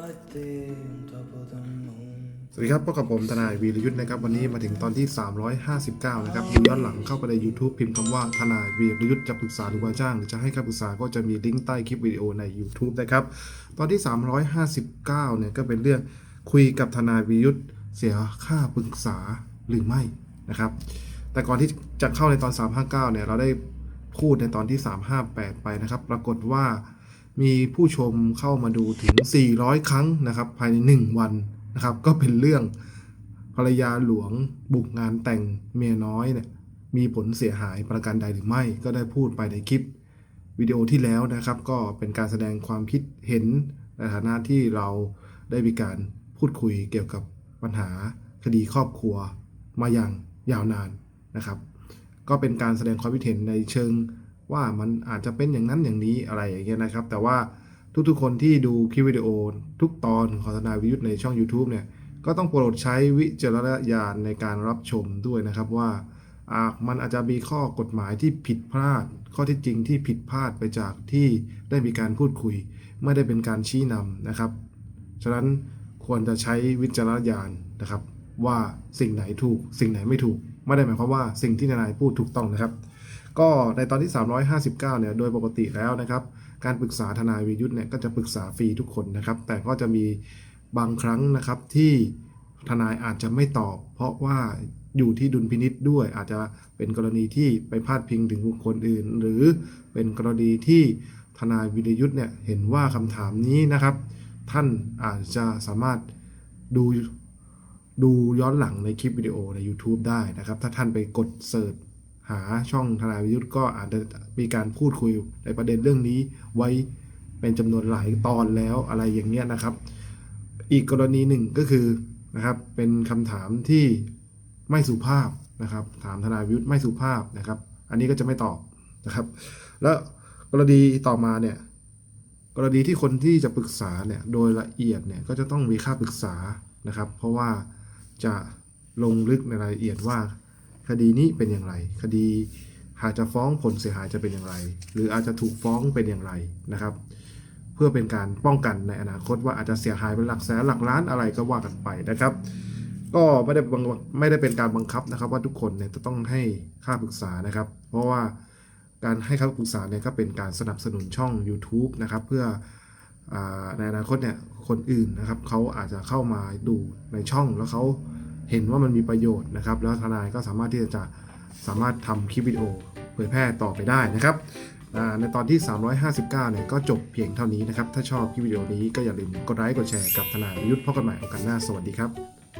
สวัสดีครับพบกับผมทนายวีรยุทธ์นะครับวันนี้มาถึงตอนที่ 359 นะครับดูย้อนหลังเข้าไปใน YouTube พิมพ์คำว่าทนายวีรยุทธ์จะปรึกษาหรือว่าจ้าง หรือจะให้คำปรึกษาก็จะมีลิงก์ใต้คลิปวิดีโอใน YouTube นะครับ ตอนที่ 359 เนี่ยก็เป็นเรื่องคุยกับทนายวีรยุทธ์เสียค่าปรึกษาหรือไม่นะครับ แต่ก่อนที่จะเข้าในตอน 359 เนี่ยเราได้พูดในตอนที่ 358 ไปนะครับ ปรากฏว่า มีผู้ชมเข้ามาดูถึง 400 ครั้งนะครับ ภายใน 1 วันนะครับ ก็เป็นเรื่องภรรยาหลวงบุกงานแต่งเมียน้อยเนี่ยมีผลเสียหายประการใดหรือไม่ ก็ได้พูดไปในคลิปวิดีโอที่แล้วนะครับ ก็เป็นการแสดงความคิดเห็นในฐานะที่เราได้มีการพูดคุยเกี่ยวกับปัญหาคดีครอบครัวมาอย่างยาวนานนะครับ ก็เป็นการแสดงความคิดเห็นในเชิง ว่ามันอาจจะเป็นอย่างนั้นอย่างนี้อะไรอย่างเงี้ยนะครับ แต่ว่าทุกๆคนที่ดูคลิปวิดีโอทุกตอนของทนายวิยุทธ์ในช่อง YouTube เนี่ยก็ต้องโปรดใช้วิจารณญาณในการรับชมด้วยนะครับว่ามันอาจจะมีข้อกฎหมายที่ผิดพลาด ข้อที่จริงที่ผิดพลาดไปจากที่ได้มีการพูดคุย ไม่ได้เป็นการชี้นำนะครับ ฉะนั้นควรจะใช้วิจารณญาณนะครับ ว่าสิ่งไหนถูก สิ่งไหนไม่ถูก ไม่ได้หมายความว่าสิ่งที่ทนายพูดถูกต้องนะครับ ก็ในตอนที่ 359 เนี่ย โดยปกติแล้วนะครับ การปรึกษาทนายวิยุทธ์เนี่ยก็จะปรึกษาฟรีทุกคนนะครับ แต่ก็จะมีบางครั้งนะครับที่ทนายอาจจะไม่ตอบ เพราะว่าอยู่ที่ดุลพินิษด้วย อาจจะเป็นกรณีที่ไปพาดพิงถึงบุคคลอื่น หรือเป็นกรณีที่ทนายวิรยุทธ์เนี่ยเห็นว่าคำถามนี้นะครับ ท่านอาจจะสามารถดูดูย้อนหลังในคลิปวิดีโอใน YouTube ได้นะครับ ถ้าท่านไปกดเสิร์ช หาช่องทนายวิยุทธ์ก็อาจจะมีการพูดคุยในประเด็นเรื่องนี้ไว้เป็นจำนวนหลายตอนแล้วอะไรอย่างเงี้ยนะครับ อีกกรณีหนึ่งก็คือนะครับเป็นคำถามที่ไม่สุภาพนะครับ ถามทนายวิยุทธ์ไม่สุภาพนะครับ อันนี้ก็จะไม่ตอบนะครับ แล้วกรณีต่อมาเนี่ยกรณีที่คนที่จะปรึกษาเนี่ยโดยละเอียดเนี่ยก็จะต้องมีค่าปรึกษานะครับ เพราะว่าจะลงลึกในรายละเอียดว่า คดีนี้เป็นอย่างไร คดีหากจะฟ้องผลเสียหายจะเป็นอย่างไร หรืออาจจะถูกฟ้องเป็นอย่างไรนะครับ เพื่อเป็นการป้องกันในอนาคตว่าอาจจะเสียหายเป็นหลักแสนหลักล้านอะไรก็ว่ากันไปนะครับ ก็ไม่ได้บังไม่ได้เป็นการบังคับนะครับ ว่าทุกคนเนี่ยจะต้องให้ค่าปรึกษานะครับ เพราะว่าการให้คำปรึกษาเนี่ยก็เป็นการสนับสนุนช่อง YouTube นะครับ เพื่อในอนาคตเนี่ยคนอื่นนะครับเขาอาจจะเข้ามาดูในช่องแล้วเขา เห็นว่ามันมีประโยชน์นะครับ แล้วทนายก็สามารถที่จะสามารถทำคลิปวิดีโอเผยแพร่ต่อไปได้นะครับในตอนที่ 359 เนี่ยก็จบเพียงเท่านี้นะครับ ถ้าชอบคลิปวิดีโอนี้ก็อย่าลืมกดไลค์กดแชร์กับทนายยุทธพบกันใหม่โอกาสหน้าสวัสดีครับ